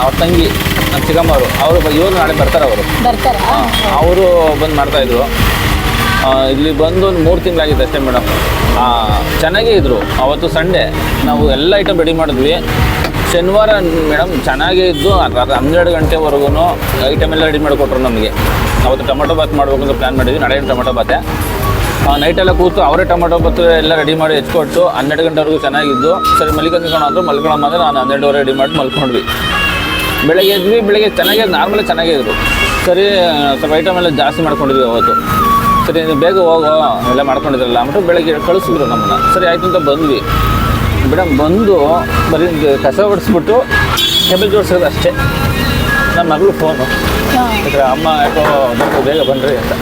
ಅವ್ರ ತಂಗಿ ನಮ್ಮ ಚಿಕ್ಕಮ್ಮವರು ಅವರು ಇವರು ನಾಳೆ ಬರ್ತಾರೆ ಅವರು. ಬರ್ತಾರೆ? ಅವರು ಬಂದು ಮಾಡ್ತಾ ಮಾಡ್ತಾಯಿದ್ರು ಇಲ್ಲಿ ಬಂದು ಒಂದು ಮೂರು ತಿಂಗಳಾಗಿದೆ ಅಷ್ಟೇ ಮೇಡಮ್ ಚೆನ್ನಾಗೇ ಇದ್ರು. ಅವತ್ತು ಸಂಡೇ ನಾವು ಎಲ್ಲ ಐಟಮ್ ರೆಡಿ ಮಾಡಿದ್ವಿ. ಶನಿವಾರ ಮೇಡಮ್ ಚೆನ್ನಾಗೇ ಇದ್ದು ಹನ್ನೆರಡು ಗಂಟೆವರೆಗೂ ಐಟಮ್ ಎಲ್ಲ ರೆಡಿ ಮಾಡಿಕೊಟ್ರು ನಮಗೆ. ಅವತ್ತು ಟೊಮೊಟೊ ಬಾತ್ ಮಾಡಬೇಕು ಅಂತ ಪ್ಲ್ಯಾನ್ ಮಾಡಿದ್ವಿ. ನಾಳೆ ಟೊಮೊಟೊ ಬಾತೆ ನೈಟೆಲ್ಲ ಕೂತು ಅವರೇ ಟೊಮೊಟೊ ಬಾತ್ ಎಲ್ಲ ರೆಡಿ ಮಾಡಿ ಹೆಚ್ಕೊಟ್ಟು ಹನ್ನೆರಡು ಗಂಟೆವರೆಗೂ ಚೆನ್ನಾಗಿದ್ದು. ಸರಿ ಮಲಿಕೊಂಡ್ಕೊಂಡು ಅಂದರು ಮಲ್ಕೊಳ್ಳೋಣ ಅಂದರೆ ನಾನು ಹನ್ನೆರಡುವರೆ ರೆಡಿ ಮಾಡಿ ಮಲ್ಕೊಂಡ್ವಿ. ಬೆಳಗ್ಗೆ ಎದ್ವಿ, ಬೆಳಗ್ಗೆ ಚೆನ್ನಾಗಿದೆ ನಾರ್ಮಲ್ ಚೆನ್ನಾಗೇ ಇದ್ರು ಸರಿ, ಸ್ವಲ್ಪ ಐಟಮ್ ಎಲ್ಲ ಜಾಸ್ತಿ ಮಾಡ್ಕೊಂಡಿದ್ವಿ ಅವತ್ತು. ಸರಿ ಬೇಗ ಹೋಗೋ, ಎಲ್ಲ ಮಾಡ್ಕೊಂಡಿದ್ರಲ್ಲ ಅಂದ್ಬಿಟ್ಟು ಬೆಳಗ್ಗೆ ಕಳಿಸಿದ್ರು ನಮ್ಮನ್ನು. ಸರಿ, ಆಯ್ತು ಅಂತ ಬಂದ್ವಿ. ಮೇಡಮ್, ಬಂದು ಬರೀ ಕಸ ಹೊಡಿಸ್ಬಿಟ್ಟು ಟೇಬಲ್ ಜೋಡಿಸೋದು ಅಷ್ಟೇ. ನನ್ನ ಮಗಳು ಫೋನು ಯಾಕಂದ್ರೆ ಅಮ್ಮ ಯಾಕೋ ಬೇಗ ಬನ್ನಿರಿ ಅಂತ.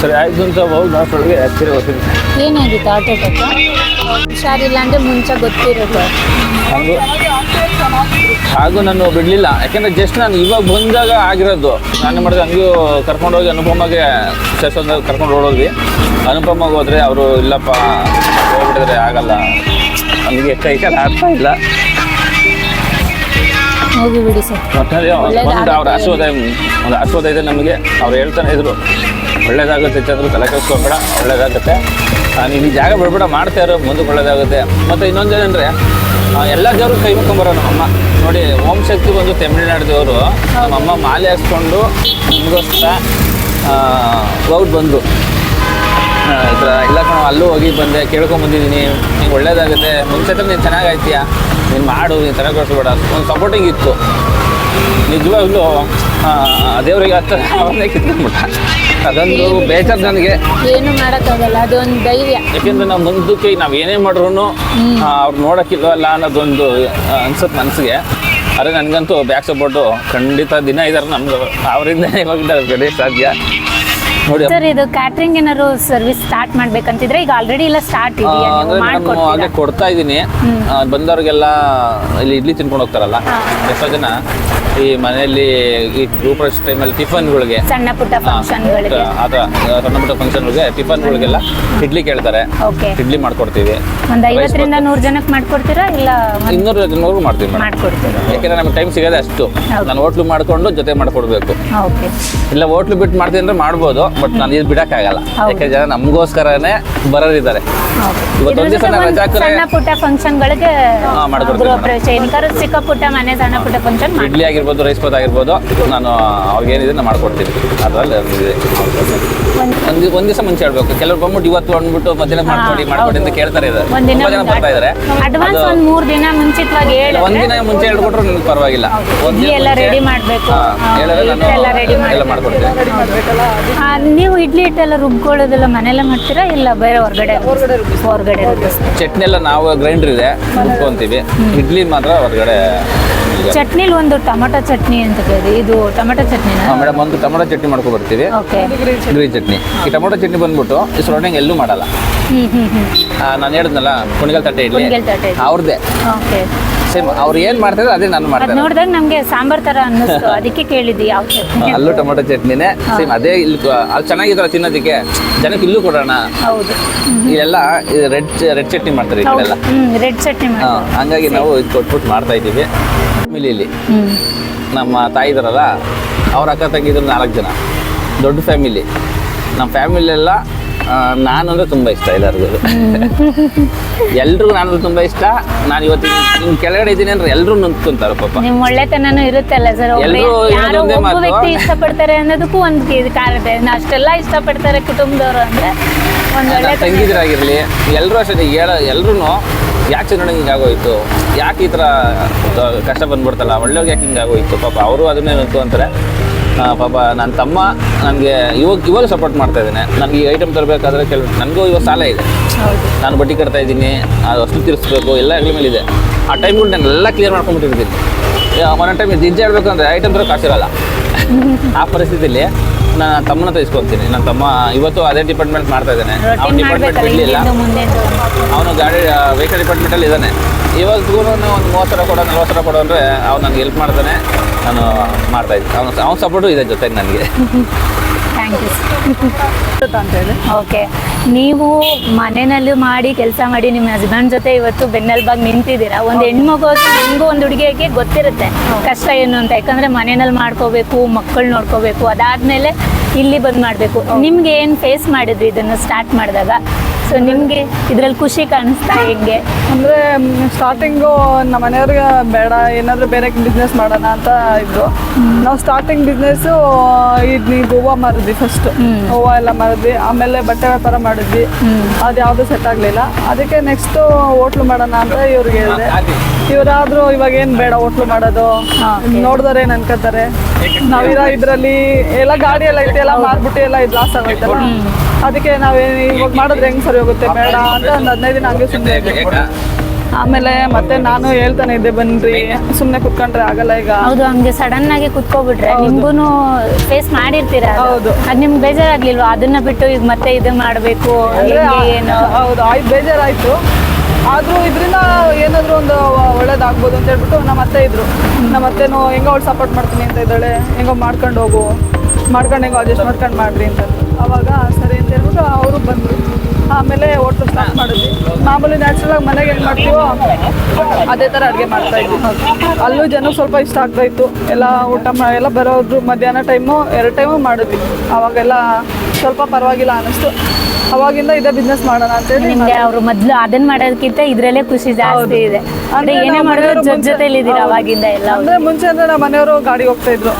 ಸರಿ ಆಯ್ತು ಅಂತ ಹೋಗಿ ನೋಡೋಳಗೆ ಹತ್ತಿರ ಹೋಗ್ತೀನಿ. ಏನಾಗಿತ್ತು ಹಾರ್ಟ್ ಅಟ್ಯಾಕ್ ಹುಷಾರಿಲ್ಲ ಅಂದ್ರೆ ಮುಂಚೆ ಗೊತ್ತಿರೋದು ಹಾಗೂ ಹಾಗೂ ನಾನು ಬಿಡಲಿಲ್ಲ. ಯಾಕಂದ್ರೆ ಜಸ್ಟ್ ನಾನು ಇವಾಗ ಬಂದಾಗ ಆಗಿರೋದು. ನಾನು ಮಾಡಿದೆ ಹಂಗೂ ಕರ್ಕೊಂಡೋಗಿ ಅನುಪಮಗೆ ಸೇರ್ಸೋದಾಗ ಕರ್ಕೊಂಡು ಓಡೋದ್ವಿ. ಅನುಪಮಗೆ ಹೋದ್ರೆ ಅವರು ಇಲ್ಲಪ್ಪ ಹೋಗ್ಬಿಟ್ಟಿದ್ರೆ ಆಗಲ್ಲ. ನನಗೆ ಕೈ ಕಾಲು ಆಡ್ತಾ ಇಲ್ಲ. ಹೋಗಿ ಬಿಡಿ ಸರ್. ಒಟ್ಟಿನಲ್ಲಿ ಒಂದು ಅವ್ರ ಆಶೀರ್ವಾದ ಒಂದು ಆಶೀರ್ವಾದ ಇದೆ ನಮಗೆ. ಅವ್ರು ಹೇಳ್ತಾನೆ ಇದ್ರು ಒಳ್ಳೇದಾಗುತ್ತೆ ಚಂದ್ರು ತಲೆ ಕೆಡಿಸ್ಕೊಬೇಡ ಒಳ್ಳೇದಾಗುತ್ತೆ. ನಾನು ಜಾಗ ಬಿಡ್ಬೇಡ ಮಾಡ್ತಾ ಇರೋ ಮುಂದಕ್ಕೆ ಒಳ್ಳೇದಾಗುತ್ತೆ. ಮತ್ತು ಇನ್ನೊಂದು ಏನಂದರೆ ಎಲ್ಲ ದೇವರು ಕೈ ಮುಕ್ಕೊಂಬರೋ ನಮ್ಮಮ್ಮ ನೋಡಿ ಓಂ ಶಕ್ತಿ ಬಂದು ತಮಿಳುನಾಡು ದೇವರು ನಮ್ಮಮ್ಮ ಮಾಲೆ ಹಾಕ್ಸ್ಕೊಂಡು ನಮಗೋಸ್ಕರ ಕ್ಲೌಡ್ ಬಂದು ಆ, ಈ ಥರ ಇಲ್ಲ ಕಣ ಅಲ್ಲೂ ಹೋಗಿ ಬಂದೆ ಕೇಳ್ಕೊಂಬಂದಿದ್ದೀನಿ ನಿಂಗೆ ಒಳ್ಳೇದಾಗುತ್ತೆ. ಮುಂಚೆ ನೀನು ಚೆನ್ನಾಗಾಯ್ತೀಯಾ? ನೀನು ಮಾಡು ನೀನು ಚೆನ್ನಾಗಿ ಕಳಿಸ್ಬೇಡ ಒಂದು ಸಪೋರ್ಟಿಂಗ್ ಇತ್ತು. ನಿಜವಾಗ್ಲೂ ಆ, ದೇವ್ರಿಗೆ ಹತ್ತ ಅವನ್ನೇ ಕಿತ್ಕೊಂಡ್ಬಿಟ್ಟ ಅದೊಂದು ಬೇಜಾರು ನನಗೆ. ಏನು ಮಾಡೋಕ್ಕಾಗಲ್ಲ ಅದೊಂದು ಧೈರ್ಯ. ಯಾಕೆಂದ್ರೆ ನಾವು ಮುಂದಕ್ಕೆ ನಾವು ಏನೇ ಮಾಡ್ರು ಅವ್ರು ನೋಡೋಕ್ಕಿಲ್ವಲ್ಲ ಅನ್ನೋದೊಂದು ಅನ್ಸುತ್ತೆ ಮನಸ್ಸಿಗೆ ಆದರೆ ನನಗಂತೂ ಬ್ಯಾಕ್ ಸಪೋರ್ಟು ಖಂಡಿತ ದಿನ ಇದ್ದಾರೆ ನಮ್ಗೆ ಅವರಿಂದ ಇವಾಗ ಸಾಧ್ಯ ಸರ್ ಇದು ಕ್ಯಾಟ್ರಿಂಗ್ ಏನಾದ್ರು ಸರ್ವಿಸ್ ಸ್ಟಾರ್ಟ್ ಮಾಡ್ಬೇಕಂತಿದ್ರೆ ಈಗ ಆಲ್ರೆಡಿ ಎಲ್ಲ ಸ್ಟಾರ್ಟ್ ಇದೆಯಾ ನೀವು ಹಾಗೆ ಮಾಡ್ಕೊಡ್ತೀರಾ? ಕೊಡ್ತಾ ಇದ್ದೀನಿ. ಬಂದವ್ರಿಗೆಲ್ಲ ಇಲ್ಲಿ ಇಡ್ಲಿ ತಿನ್ಕೊಂಡು ಹೋಗ್ತಾರಲ್ಲ ಎಷ್ಟೋ ಜನ. ಈ ಮನೆಯಲ್ಲಿ ಈ ಅಲ್ಲಿ ಟೈಮಲ್ಲಿ ಟಿಫನ್ಗಳಿಗೆ. ಸಣ್ಣ ಪುಟ್ಟ ಫಂಕ್ಷನ್ಗಳಿಗೆ ಗಳಿಗೆ ಥರ ಸಣ್ಣ ಪುಟ್ಟ ಫಂಕ್ಷನ್ಗಳಿಗೆ ಟಿಫನ್ಗಳಿಗೆಲ್ಲ ಇಡ್ಲಿ ಕೇಳ್ತಾರೆ. ಓಕೆ. ಇಡ್ಲಿ ಮಾಡ್ಕೊಡ್ತೀವಿ. ಒಂದು ಐವತ್ತರಿಂದ ನೂರು ಜನಕ್ಕೆ ಮಾಡ್ಕೊಡ್ತೀರಾ ಇಲ್ಲ ಇನ್ನೂರು ಜನವರೆಗೂ ಮಾಡ್ತೀವಿ ಮಾಡ್ಕೊಡ್ತೀವಿ ಮಾಡ್ಕೊಡ್ತೀರಾ? ಯಾಕೆಂದ್ರೆ ನಮಗೆ ಟೈಮ್ ಸಿಗೋದೇ ಅಷ್ಟು. ನಾನು ಹೋಟ್ಲು ಮಾಡ್ಕೊಂಡು ಜೊತೆ ಮಾಡ್ಕೊಡ್ಬೇಕು. ಓಕೆ. ಇಲ್ಲ ಹೋಟ್ಲು ಬಿಟ್ಟು ಮಾಡ್ತೀನಿ ಅಂದ್ರೆ ಮಾಡ್ಬೋದು ಬಟ್ ನಾನು ಇದು ಬಿಡೋಕ್ಕಾಗಲ್ಲ. ಯಾಕಂದ್ರೆ ಯಾಕೆ ಜನ ನಮಗೋಸ್ಕರನೇ ಬರೋರಿದ್ದಾರೆ. ಇವತ್ತು ಒಂದು ದಿವಸ ನಾನು ರಜಾ ಸಣ್ಣ ಪುಟ್ಟ ಫಂಕ್ಷನ್ಗಳಿಗೆ ಮಾಡ್ಕೊಡ್ತೀವಿ ಚಿಕ್ಕ ಪುಟ್ಟ ಮನೆ ಸಣ್ಣ ಪುಟ್ಟ ಫಂಕ್ಷನ್ ಇಡ್ಲಿ ಆಗಿರ್ಬೋದು ರೈಸ್ ಬಾತ್ ಆಗಿರ್ಬೋದು ನಾನು ಅವ್ರಿಗೆ ಏನಿದೆ ನಾನು ಮಾಡ್ಕೊಡ್ತೀನಿ. ಅದರಲ್ಲಿ ಒಂದು ಒಂದು ದಿವಸ ಮುಂಚೆ ಹೇಳ್ಬೇಕು. ಕೆಲವರು ಬಂದ್ಬಿಟ್ಟು ಇವತ್ತು ಅಂದ್ಬಿಟ್ಟು ಮಧ್ಯಾಹ್ನ ಮಾಡ್ಕೊಡಿ ಮಾಡ್ಕೊಡಿ ಅಂತ ಕೇಳ್ತಾರೆ ಇದು ತುಂಬಾ ಜನ ಬರ್ತಾ ಇದ್ದಾರೆ. ಅಡ್ವಾನ್ಸ್ ಒಂದು ಮೂರು ದಿನ ಮುಂಚಿತವಾಗಿ ಹೇಳಿ. ಒಂದಿನ ಮುಂಚೆ ಹೇಳ್ಕೊಟ್ರು ನನಗೆ ಪರವಾಗಿಲ್ಲ. ಒಂದ್ ಎಲ್ಲ ರೆಡಿ ಮಾಡ್ಬೇಕು. ಹೇಳಿದ್ರೆ ನಾನು ಎಲ್ಲ ಮಾಡ್ಕೊಡ್ತೀನಿ. ನೀವು ಇಡ್ಲಿ ಹಿಟ್ಟೆಲ್ಲ ರುಬ್ಕೊಳ್ಳೋದೆಲ್ಲ ಮನೆಯಲ್ಲೇ ಮಾಡ್ತೀರಾ ಇಲ್ಲ ಬೇರೆ ಹೊರಗಡೆ ಹೊರಗಡೆ. ಚಟ್ನಿ ಎಲ್ಲ ನಾವು ಗ್ರೈಂಡರ್ ಇದೆ ರುಬ್ಕೊಂತೀವಿ. ಇಡ್ಲಿ ಮಾತ್ರ ಹೊರಗಡೆ ಚಟ್ನಿಲಿ ಒಂದು ಟೊಮೊಟೊ ಚಟ್ನಿ ಅಂತ ಕೇಳಿ ಇದು ಟೊಮೊಟೊ ಚಟ್ನಿ ಮೇಡಮ್ ಒಂದು ಟೊಮೊಟೊ ಚಟ್ನಿ ಮಾಡ್ಕೊ ಬರ್ತೀವಿ. ಗ್ರೀನ್ ಚಟ್ನಿ. ಈ ಟೊಮೊಟೊ ಚಟ್ನಿ ಬಂದ್ಬಿಟ್ಟು ಈ ಸರೌಂಡಿಂಗ್ ಎಲ್ಲೂ ಮಾಡಲ್ಲ. ನಾನು ಹೇಳಿದ್ನಲ್ಲ ಕುಣಿಗಲ್ ತಟ್ಟೆ ಇಡ್ಲಿ ಅವ್ರದ್ದೇ ಓಕೆ. ಸೇಮ್ ಅವ್ರು ಏನ್ ಮಾಡ್ತಾರೆ ಅದೇ ನಾನು ಅದ್ ಮಾಡ್ತೇನೆ ನೋಡಿದಾಗ ನಮ್ಗೆ ಸಾಂಬಾರ್ ತರ ಅನ್ನಿಸ್ತು. <laughs> ಅದಕ್ಕೆ ಕೇಳಿದ್ವಿ ಯಾವ ಚಟ್ನಿ ಅಲ್ಲೂ ಟೊಮೊಟೊ ಚಟ್ನಿನೇ ಸೇಮ್ ಅದೇ ಇಲ್ಲಿ ಅದು ಚೆನ್ನಾಗಿದ್ರೆ ತಿನ್ನೋದಕ್ಕೆ ಜನಕ್ಕೆ ಇಲ್ಲೂ ಕೊಡೋಣ. ಹೌದು. ಇಲ್ಲೆಲ್ಲ ರೆಡ್ ರೆಡ್ ಚಟ್ನಿ ಮಾಡ್ತಾರೆ ಹ್ಮ್ ರೆಡ್ ಚಟ್ನಿ ಹಂಗಾಗಿ ನಾವು ಇದು ಕೊಟ್ಬಿಟ್ಟು ಮಾಡ್ತಾ ಇದ್ದೀವಿ. ಫ್ಯಾಮಿಲಿಯಲ್ಲಿ ನಮ್ಮ ತಾಯಿ ಇದ್ರಲ್ಲ ಅವ್ರ ಅಕ್ಕ ತಂಗಿದ್ರು ನಾಲ್ಕು ಜನ. ದೊಡ್ಡ ಫ್ಯಾಮಿಲಿ. ನಮ್ಮ ಫ್ಯಾಮಿಲಿ ಎಲ್ಲ ನಾನು ಅಂದ್ರೆ ತುಂಬಾ ಇಷ್ಟ ಎಲ್ಲರಿಗೂ. ಎಲ್ರಿಗೂ ನಾನು ತುಂಬಾ ಇಷ್ಟ. ನಾನು ಇವತ್ತು ನಿಮ್ ಕೆಳಗಡೆ ಇದ್ದೀನಿ ಅಂದ್ರೆ ಎಲ್ಲರೂ ನಿಂತ್ಕೊಂತಾರೆ ಪಾಪ. ನಿಮ್ ಒಳ್ಳೆತನನೂ ಇರುತ್ತಲ್ಲ ಸರ್ ಯಾರೋ ಒಬ್ಬ ವ್ಯಕ್ತಿ ಇಷ್ಟಪಡ್ತಾರೆ ಅನ್ನೋದಕ್ಕೂ ಒಂದು ಇದು. ಕಾರಣ ಅಷ್ಟೆಲ್ಲ ಇಷ್ಟಪಡ್ತಾರೆ ಕುಟುಂಬದವರು ಅಂದ್ರೆ ಒಂದ್ ಒಳ್ಳೆ ತಂಗಿದ್ರಾಗಿರ್ಲಿ ಎಲ್ಲರೂ ಅಷ್ಟೇ ಹೇಳ ಎಲ್ರು ಯಾಕೆ ಚಂದ್ರಣ್ಣ ಹಿಂಗೆ ಆಗೋಯ್ತು ಯಾಕೆ ಈ ಥರ ಕಷ್ಟ ಬಂದ್ಬಿಡ್ತಲ್ಲ? ಒಳ್ಳೆಯವ್ರಿಗೆ ಯಾಕೆ ಹಿಂಗಾಗೋಯ್ತು? ಪಾಪ ಅವರು ಅದನ್ನೇ ಅಂತಾರೆ. ಪಾಪ ನನ್ನ ತಮ್ಮ ನನಗೆ ಇವಾಗ ಇವಾಗ ಸಪೋರ್ಟ್ ಮಾಡ್ತಾ ಇದ್ದೇನೆ. ನನಗೆ ಈ ಐಟಮ್ ತರಬೇಕಾದ್ರೆ ಕೆಲವು ನನಗೂ ಇವಾಗ ಸಾಲ ಇದೆ. ನಾನು ಬಡ್ಡಿ ಕಟ್ತಾ ಇದ್ದೀನಿ ಅದು ಅಷ್ಟು ತೀರಿಸ್ಬೇಕು ಎಲ್ಲ ಹೆಗ್ಲ ಮೇಲೆ ಇದೆ. ಆ ಟೈಮ್ಗಳು ನಾನು ಎಲ್ಲ ಕ್ಲಿಯರ್ ಮಾಡ್ಕೊಂಡ್ಬಿಟ್ಟಿರ್ತೀನಿ. ಒಂದೊಂದು ಟೈಮ್ ಜಿಜ್ಜೆ ಹೇಳ್ಬೇಕು ಅಂದರೆ ಐಟಮ್ ತರ ಕಾಸಿರಲ್ಲ. ಆ ಪರಿಸ್ಥಿತಿಲಿ ನಾನು ತಮ್ಮನ ತೆಗೆಸ್ಕೊಂತೀನಿ ಇಸ್ಕೊಂತೀನಿ ನನ್ನ ತಮ್ಮ ಇವತ್ತು ಅದೇ ಡಿಪಾರ್ಟ್ಮೆಂಟ್ ಮಾಡ್ತಾ ಇದ್ದಾನೆ. ಅವ್ನ ಡಿಪಾರ್ಟ್ಮೆಂಟ್ ಬಿಡಲಿಲ್ಲ. ಅವನು ಗಾಡಿ ವೆಹಿಕಲ್ ಡಿಪಾರ್ಟ್ಮೆಂಟಲ್ಲಿ ಇದ್ದಾನೆ. ಇವತ್ತಿಗೂ ಒಂದು ಮೂವತ್ತು ಸಾವಿರ ಕೊಡೋ ನಲ್ವತ್ತು ಸಾವಿರ ಕೊಡೋ ಅಂದರೆ ಅವ್ನು ನನಗೆ ಹೆಲ್ಪ್ ಮಾಡ್ತಾನೆ. ನಾನು ಮಾಡ್ತಾ ಇದ್ದೀನಿ. ಅವ್ನು ಅವ್ನ ಸಪೋರ್ಟು ಇದೆ ಜೊತೆಗೆ ನನಗೆ. <laughs> ಥ್ಯಾಂಕ್ ಯು ಅಂತ ಹೇಳಿ ಓಕೆ ನೀವು ಮನೆಯಲ್ಲಿ ಮಾಡಿ ಕೆಲಸ ಮಾಡಿ ನಿಮ್ಮ ಹಸ್ಬೆಂಡ್ ಜೊತೆ ಇವತ್ತು ಬೆನ್ನೆಲುಬಾಗಿ ನಿಂತಿದ್ದೀರಾ? ಒಂದು ಹೆಣ್ಮಗು ಹೆಂಗೂ ಒಂದು ಹುಡುಗಿಗೆ ಗೊತ್ತಿರುತ್ತೆ ಕಷ್ಟ ಏನು ಅಂತ. ಯಾಕಂದ್ರೆ ಮನೆಯಲ್ಲಿ ಮಾಡ್ಕೋಬೇಕು ಮಕ್ಕಳು ನೋಡ್ಕೋಬೇಕು ಅದಾದ್ಮೇಲೆ ಇಲ್ಲಿ ಬಂದು ಮಾಡಬೇಕು. ನಿಮ್ಗೆ ಏನು ಫೇಸ್ ಮಾಡಿದ್ರಿ ಇದನ್ನು ಸ್ಟಾರ್ಟ್ ಮಾಡಿದಾಗ? ಸೊ ನಿಮಗೆ ಇದರಲ್ಲಿ ಖುಷಿ ಕಾಣಿಸ್ತಾ ಹೆಂಗೆ? ಅಂದ್ರೆ ಸ್ಟಾರ್ಟಿಂಗು ನಮ್ಮ ಮನೆಯವ್ರಿಗೆ ಬೇಡ ಏನಾದ್ರು ಬೇರೆ ಬಿಸ್ನೆಸ್ ಮಾಡೋಣ ಅಂತ ಇದ್ರು. ನಾವು ಸ್ಟಾರ್ಟಿಂಗ್ ಬಿಸ್ನೆಸ್ ಇದು ಹೂವು ಮಾರಿದ್ವಿ ಫಸ್ಟ್ ಹೂವು ಎಲ್ಲ ಮಾರಿದ್ವಿ. ಆಮೇಲೆ ಬಟ್ಟೆ ವ್ಯಾಪಾರ ಮಾಡಿದ್ವಿ. ಅದು ಯಾವುದು ಸೆಟ್ ಆಗಲಿಲ್ಲ. ಅದಕ್ಕೆ ನೆಕ್ಸ್ಟ್ ಹೋಟ್ಲು ಮಾಡೋಣ ಅಂತ ಇವ್ರಿಗೆ ಹೇಳಿದೆ. ಇವರಾದರೂ ಇವಾಗ ಏನ್ ಬೇಡ ಹೋಟ್ಲು ಮಾಡೋದು. ನೋಡಿದ್ರೆ ಏನ್ ಅನ್ಕೋತಾರೆ ನಾವಿರೋ ಇದ್ರಲ್ಲಿ ಎಲ್ಲ ಗಾಡಿ ಎಲ್ಲ ಐತೆ ಎಲ್ಲ ಮಾರ್ಬಿಟ್ಟು ಎಲ್ಲ ಇದು ಲಾಸ್ ಆಗೋಯ್ತಲ್ಲ? ಅದಕ್ಕೆ ನಾವೇನು ಇವಾಗ ಮಾಡಿದ್ರೆ ಹೆಂಗ್ ಸರಿ ಹೋಗುತ್ತೆ ಬೇಡ ಅಂತ ಒಂದು ಹದಿನೈದು ದಿನ ಹಂಗೆ ಸುಮ್ಮನೆ ಆಮೇಲೆ ಮತ್ತೆ ನಾನು ಹೇಳ್ತಾನೆ ಇದ್ದೆ ಬನ್ರಿ. ಸುಮ್ಮನೆ ಕುತ್ಕೊಂಡ್ರೆ ಆಗಲ್ಲ ಈಗ. ಹೌದು ಹಂಗೆ ಸಡನ್ ಆಗಿ ಕುತ್ಕೋಬಿಟ್ರೆ ನಿಮ್ಗೂ ಫೇಸ್ ಮಾಡಿರ್ತೀರಾ. ಹೌದು. ಅದ್ ನಿಮ್ಗೆ ಬೇಜಾರಾಗ್ಲಿಲ್ವಾ? ಅದನ್ನ ಬಿಟ್ಟು ಈಗ ಮತ್ತೆ ಇದು ಮಾಡ್ಬೇಕು ಏನು? ಹೌದು ಆಯ್ತು ಬೇಜಾರಾಯ್ತು. ಆದ್ರೂ ಇದರಿಂದ ಏನಾದ್ರು ಒಂದು ಒಳ್ಳೇದಾಗ್ಬೋದು ಅಂತ ಹೇಳ್ಬಿಟ್ಟು ನಮ್ಮ ಅತ್ತೆ ಇದ್ರು. ನಮ್ಮ ಅತ್ತೆನೂ ಹೆಂಗೋ ಅವ್ಳು ಸಪೋರ್ಟ್ ಮಾಡ್ತೀನಿ ಅಂತ ಇದ್ದಾಳೆ. ಹೆಂಗೋ ಮಾಡ್ಕೊಂಡು ಹೋಗು. ಮಾಡ್ಕೊಂಡು ಹೆಂಗೋ ಅಡ್ಜಸ್ಟ್ ಮಾಡ್ಕೊಂಡು ಮಾಡ್ರಿ ಅಂತ. ಅವಾಗ ಸರಿ ಅಂತ ಹೇಳ್ಬಿಟ್ಟು ಅವರು ಬಂದರು. ಆಮೇಲೆ ಹೋಟ್ಲು ಸ್ಟಾರ್ಟ್ ಮಾಡಿದ್ವಿ. ಮಾಮೂಲಿ ನ್ಯಾಚುರಲ್ ಆಗಿ ಮನೆಗೆ ಏನು ಮಾಡ್ತೀವೋ ಅದೇ ಥರ ಅಡುಗೆ ಮಾಡ್ತಾ ಇದ್ವಿ. ಅಲ್ಲೂ ಜನ ಸ್ವಲ್ಪ ಇಷ್ಟ ಆಗ್ತಾ ಇತ್ತು. ಎಲ್ಲ ಊಟ ಮಾ ಎಲ್ಲ ಬರೋದು ಮಧ್ಯಾಹ್ನ ಟೈಮು ಎರಡು ಟೈಮು ಮಾಡಿದ್ವಿ. ಅವಾಗೆಲ್ಲ ಸ್ವಲ್ಪ ಪರವಾಗಿಲ್ಲ ಅನ್ನಿಸ್ತು. ಅವಾಗಿಂದ ಇದೇ ಬಿಸ್ನೆಸ್ ಮಾಡೋಣ ಅಂತೇಳಿ ನಿಮಗೆ ಅವರು ಮೊದಲು ಅದನ್ನ ಮಾಡೋದಕ್ಕಿಂತ ಇದರಲ್ಲೇ ಖುಷಿ ಜಾಸ್ತಿ ಇದೆ. ಅಂದ್ರೆ ಏನೇ ಮಾಡಿದ್ರು ಜನ ಜೊತೆ ಜೊತೆಲಿ ಇದ್ದೀರಾ ಅವಾಗಿಂದ ಎಲ್ಲ ಅಂದ್ರೆ ಮುಂಚೆ ಅಂದ್ರೆ ನಮ್ಮ ಮನೆಯವರು ಗಾಡಿ ಹೋಗ್ತಾ ಇದ್ರು.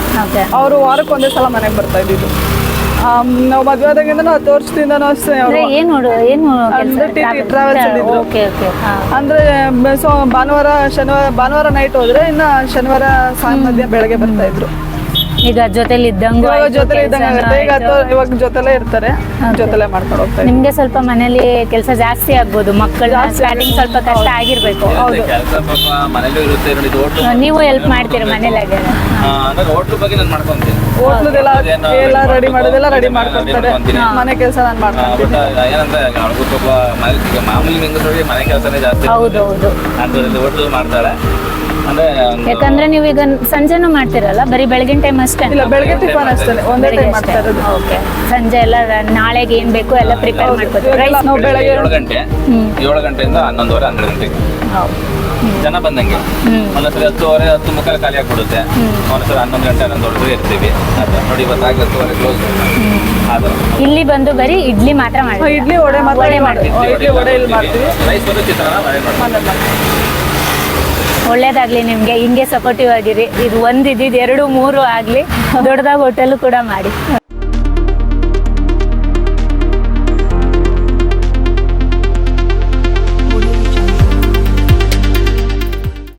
ಅವರು ವಾರಕ್ಕೆ ಒಂದೇ ಸಲ ಮನೆಗೆ ಬರ್ತಾ ಇದ್ದಿದ್ದು. ನಾವು ಮದುವೆ ಆದಾಗಿಂದನೂ ಹತ್ತು ವರ್ಷದಿಂದನೂ ಅಷ್ಟೇ ಅಂದ್ರೆ ಅವ್ರು. ಏನು ನೋಡು ಏನು ಅಂದ್ರೆ TT travels ಅಲ್ಲಿದ್ರು. ಓಕೆ ಓಕೆ ಅಂದ್ರೆ ಬ- ಸೊ ಭಾನುವಾರ ಶನಿವಾರ ಭಾನುವಾರ ನೈಟ್ ಹೋದ್ರೆ ಇನ್ನ ಶನಿವಾರ ಸಾಯಂ ಮಧ್ಯ ಬೆಳಗ್ಗೆ ಬರ್ತಾ ಇದ್ರು. ಈಗ ಜೊತೆಲಿ ಇದ್ದಂಗೂ ಇವಾಗ ಆಯ್ತು, ಜೊತೆಲೆ ಇದ್ದಂಗೆ ಕೆಲ್ಸನೂ ಆಗುತ್ತೆ. ಈಗ ಆಯ್ತು. ಅಥವಾ ಇವಾಗ ಜೊತೆಲೆ ಇರ್ತಾರೆ. ಜೊತೆಲೆ ಮಾಡ್ಕೊಂಡು ಹೋಗ್ತಾರೆ ಇದ್ರು. ನಿಮ್ಗೆ ಸ್ವಲ್ಪ ಮನೇಲಿ ಕೆಲಸ ಜಾಸ್ತಿ ಆಗ್ಬೋದು ಮಕ್ಕಳ ಸ್ಟಾರ್ಟಿಂಗ್ ಸ್ವಲ್ಪ ಕಷ್ಟ ಆಗಿರ್ಬೇಕು. ಕೆಲಸ ಪಾಪ ಮನೇಲೂ ಇರುತ್ತೆ ನೋಡಿ ಇದು ಹೋಟ್ಲು ನೀವು ಹೆಲ್ಪ್ ಮಾಡ್ತೀರಿ ಮನೇಲಾಗೆ ಅಂದ್ರೆ ಹೋಟ್ಲು ಬಗ್ಗೆ ನಾನು ಮಾಡ್ಕೊಂತೀನಿ. ಹೋಟ್ಲದೆಲ್ಲ ಎಲ್ಲ ರೆಡಿ ಮಾಡೋದೆಲ್ಲ ರೆಡಿ ಮಾಡ್ಕೊಂಡು ಮಾಡ್ಕೊಡ್ತಾರೆ. ಮನೆ ಕೆಲಸ ನಾನು ಮಾಡ್ತೀನಿ ಏನಂದ್ರೆ ಮನೆ ಮಾಮೂಲಿ ಹೆಂಗಸರಿಗೆ ಮನೆ ಕೆಲಸನೇ ಜಾಸ್ತಿ ಹೌದು ಹೌದು ಅಂತ ಹೋಟ್ಲು ಮಾಡ್ತಾಳೆ ಅಂದ್ರೆ ಯಾಕಂದ್ರೆ ನೀವು ಈಗ ಸಂಜೆನೂ ಮಾಡ್ತಿರಲ್ಲ? ಬರೀ ಬೆಳಗಿನ ಟೈಮ್ ಅಷ್ಟೇ ಇಲ್ಲ ಬೆಳಗ್ಗೆ ಟಿಫನ್ ಅಷ್ಟೇ. ಒಂದೇ ಟೈಮ್ ಮಾಡ್ತಾ ಇರೋದು. ಓಕೆ. ಸಂಜೆ ಎಲ್ಲ ನಾಳೆಗೆ ಏನ್ ಬೇಕು ಎಲ್ಲ ಪ್ರಿಪೇರ್ ಮಾಡ್ಕೊತೀವಿ ರೈಸ್ ನಾವು ಬೆಳಗ್ಗೆ 7 ಗಂಟೆ 7 ಗಂಟೆಯಿಂದ ಹನ್ನೊಂದುವರೆ ಹನ್ನೆರಡು ಗಂಟೆಗೆ. ಜನ ಬಂದಂಗೆ. ಒಂದೊಂದ್ಸರಿ ಹತ್ತುವರೆ ಹತ್ತು ಮುಕ್ಕಾಲು ಖಾಲಿ ಆಗ್ಬಿಡುತ್ತೆ. ಒಂದೊಂದ್ಸರಿ ಹನ್ನೊಂದು ಗಂಟೆ ಹನ್ನೊಂದುವರೆಗೂ ಇರ್ತೀವಿ ನೋಡಿ ಇವತ್ತಾಗ ಹತ್ತುವರೆ ಕ್ಲೋಸ್ ಆದ್ರೆ ಇಲ್ಲಿ ಬಂದು ಬರೀ ಇಡ್ಲಿ ಮಾತ್ರ ಹಾ, ಮಾಡಿ ಇಡ್ಲಿ ವಡೆ ಮಾತ್ರ ವಡೆ ಮಾಡ್ತೀವಿ. ಮಾಡ್ತೀವಿ. ಇಡ್ಲಿ ವಡೆ ಇಲ್ಲಿ ಮಾಡ್ತೀವಿ. ರೈಸ್ ಬಂದು ಚಿತ್ರಾನ್ನ ಮನೆ ಮಾಡ್ತೀವಿ. ಒಳ್ಳೇದಾಗ್ಲಿ ನಿಮ್ಗೆ ಹಿಂಗೆ ಸಪೋರ್ಟಿವ್ ಆಗಿರಿ. ಇದು ಒಂದಿದ್ದು ಎರಡು ಮೂರು ಆಗ್ಲಿ ದೊಡ್ಡದಾಗ ಹೋಟೆಲ್ ಕೂಡ ಮಾಡಿ.